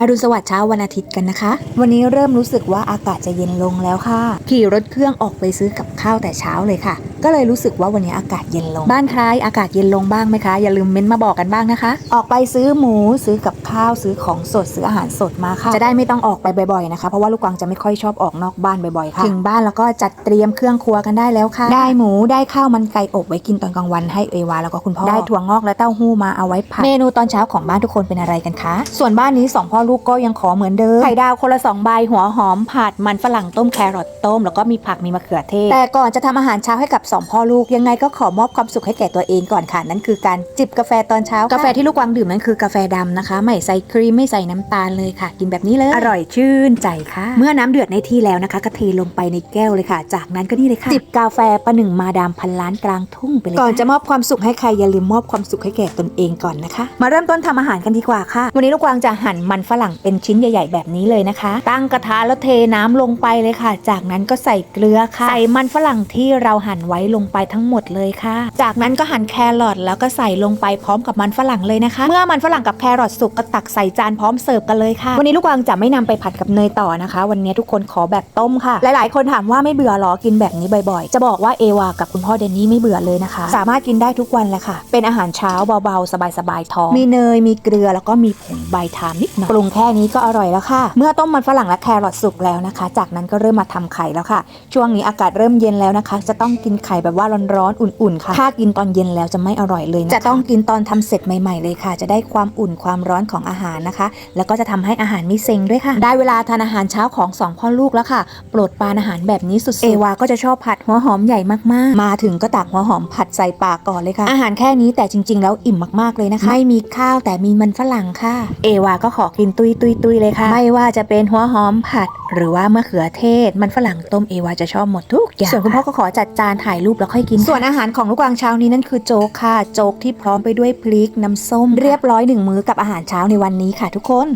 อรุณสวัสดิ์เช้าวันอาทิตย์กันนะคะ วันนี้เริ่มรู้สึกว่าอากาศจะเย็นลงแล้วค่ะ ขี่รถเครื่องออกไปซื้อกับข้าวแต่เช้าเลยค่ะ ก็เลยรู้สึกว่าวันนี้อากาศเย็นลง บ้านใครอากาศเย็นลงบ้างไหมคะ อย่าลืมเม้นต์มาบอกกันบ้างนะคะ ออกไปซื้อหมูซื้อกับข้าวซื้อของสดซื้ออาหารสดมาค่ะ จะได้ไม่ต้องออกไปบ่อยๆนะคะเพราะว่าลูกกวางจะไม่ค่อยชอบออกนอกบ้านบ่อยๆค่ะถึงบ้านแล้วก็จัดเตรียมเครื่องครัวกันได้แล้วค่ะ ได้หมูได้ข้าวมันไก่อบไว้กินตอนกลางวันให้เอวาแล้วก็คุณพ่อได้ถั่วงอกและเต้าหู้มาเอาไว้ผัดเมนูตอนเช้าของบ้านทุกคนเป็นอะไรกันคะ ส่วนบ้านนี้สองพ่อลูกก็ยังขอเหมือนเดิมไข่ดาวคนละสองใบหัวหอมผัดมันฝรั่งต้มแครอทต้ม แล้วก็มีผักมีมะเขือเทศแต่ก่อนจะทำอาหารเช้าให้กับสองพ่อลูกยังไงก็ขอมอบความสุขให้แก่ตัวเองก่อนค่ะนั่นคือการจิบกาแฟตอนเช้ากาแฟที่ลูกวางดื่มนั้นคือกาแฟดำนะคะ ไม่ใส่ครีมไม่ใส่น้ำตาลเลยค่ะ กินแบบนี้เลยอร่อยชื่นใจค่ะ เมื่อน้ำเดือดในที่แล้วนะคะก็เทลงไปในแก้วเลยค่ะ จากนั้นก็นี่เลยค่ะจิบกาแฟประหนึ่งมาดามพันล้านกลางทุ่งไปเลยก่อนจะมอบความสุขให้ใครอย่าลืมมอบความสุขให้แก่ตนเองก่อนนะคะ มาเริ่มต้นทำอาหารกันดีกว่าค่ะ วันนี้ลูกวางจะหั่นมันฝรั่งเป็นชิ้นใหญ่ ๆ แบบนี้เลยนะคะ ตั้งกระทะแล้วเทน้ำลงไปเลยค่ะ จากนั้นก็ใส่เกลือค่ะใส่มันฝรั่งที่เราหั่นไว้ลงไปทั้งหมดเลยค่ะ จากนั้นก็หั่นแครอทแล้วก็ใส่ลงไปพร้อมกับมันฝรั่งเลยนะคะ เมื่อมันฝรั่งกับแครอทสุกก็ตักใส่จานพร้อมเสิร์ฟกันเลยค่ะ วันนี้ลูกวางจะไม่นำไปผัดกับเนยต่อนะคะ วันนี้ทุกคนขอแบบต้มค่ะ หลายๆ คนถามว่าไม่เบื่อหรอกินแบบนี้บ่อยๆ จะบอกว่าเอวากับคุณพ่อเดนนี่ไม่เบื่อเลยนะคะ สามารถกินได้ทุกวันแหละค่ะ เป็นอาหารเช้าเบาๆ สบายๆท้องมีเนยมีเกลือแล้วก็มีผงใบทามนิดหน่อยปรุงแค่นี้ก็อร่อยแล้วค่ะ เมื่อต้มมันฝรั่งและแครอทสุกแล้วนะคะ จากนั้นก็เริ่มมาทำไข่แล้วค่ะ ช่วงนี้อากาศเริ่มเย็นแล้วนะคะ จะต้องกินไข่แบบว่าร้อนๆอุ่นๆค่ะถ้ากินตอนเย็นแล้วจะไม่อร่อยเลยนะคะจะต้องกินตอนทำเสร็จใหม่ ๆ เลยค่ะ จะได้ความอุ่นความร้อนของอาหารนะคะ แล้วก็จะทำให้อาหารไม่เซ็งด้วยค่ะ ได้เวลาทานอาหารเช้าของสองพ่อลูกแล้วค่ะ โปรดปรานอาหารแบบนี้สุดๆเอวาก็จะชอบผัดหัวหอมใหญ่มากๆ มาถึงก็ตักหัวหอมผัดใส่ปากก่อนเลยค่ะ อาหารแค่นี้แต่จริง ๆ แล้วอิ่มมากๆเลยนะคะ ไม่มีข้าวแต่มีมันฝรั่งค่ะ เอวาก็ขอกินตุยตุยตุยๆเลยค่ะ ไม่ว่าจะเป็นหัวหอมผัด หรือว่ามะเขือเทศ มันฝรั่งต้มเอวาจะชอบหมดทุกอย่างส่วนคุณพ่อก็ขอจัดจานถ่ายรูปแล้วค่อยกิน ส่วนอาหารของลูกวางเช้านี้นั่นคือโจ๊กค่ะ โจ๊กที่พร้อมไปด้วยพริกน้ำส้ม เรียบร้อยหนึ่งมื้อกับอาหารเช้าในวันนี้ค่ะทุกคน